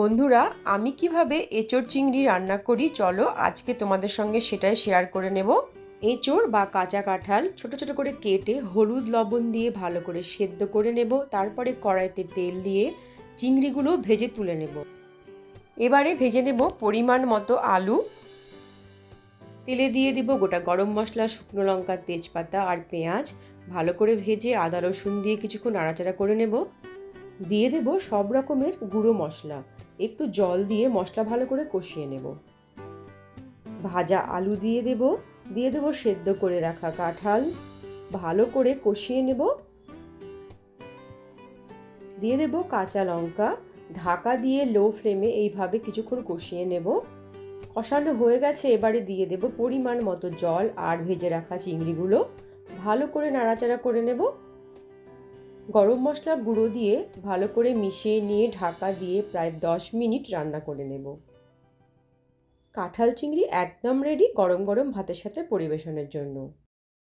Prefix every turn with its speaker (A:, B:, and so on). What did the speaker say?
A: বন্ধুরা, আমি কীভাবে এঁচড় চিংড়ি রান্না করি? চলো আজকে তোমাদের সঙ্গে সেটাই শেয়ার করে নেব। এঁচড় বা কাঁচা কাঁঠাল ছোট ছোট করে কেটে হলুদ লবণ দিয়ে ভালো করে সেদ্ধ করে নেব। তারপরে কড়াইতে তেল দিয়ে চিংড়িগুলো ভেজে তুলে নেব। এবারে ভেজে নেব পরিমাণ মতো আলু। তেলে দিয়ে দিব গোটা গরম মশলা, শুকনো লঙ্কা, তেজপাতা আর পেঁয়াজ। ভালো করে ভেজে আদা, রসুন দিয়ে কিছুক্ষণ নাড়াচাড়া করে নেব। দিয়ে দেব সব রকমের গুঁড়ো মশলা। একটু জল দিয়ে মশলা ভালো করে কষিয়ে নেব। ভাজা আলু দিয়ে দেব। দিয়ে দেব সেদ্ধ করে রাখা কাঁঠাল। ভালো করে কষিয়ে নেব। দিয়ে দেব কাঁচা লঙ্কা। ঢাকা দিয়ে লো ফ্লেমে এইভাবে কিছুক্ষণ কষিয়ে নেব। কষানো হয়ে গেছে, এবারে দিয়ে দেব পরিমাণ মতো জল আর ভেজে রাখা চিংড়িগুলো। ভালো করে নাড়াচাড়া করে নেব। গরম মশলা গুঁড়ো দিয়ে ভালো করে মিশিয়ে নিয়ে ঢাকা দিয়ে প্রায় দশ মিনিট রান্না করে নেব। কাঁঠাল চিংড়ি একদম রেডি গরম গরম ভাতের সাথে পরিবেশনের জন্য।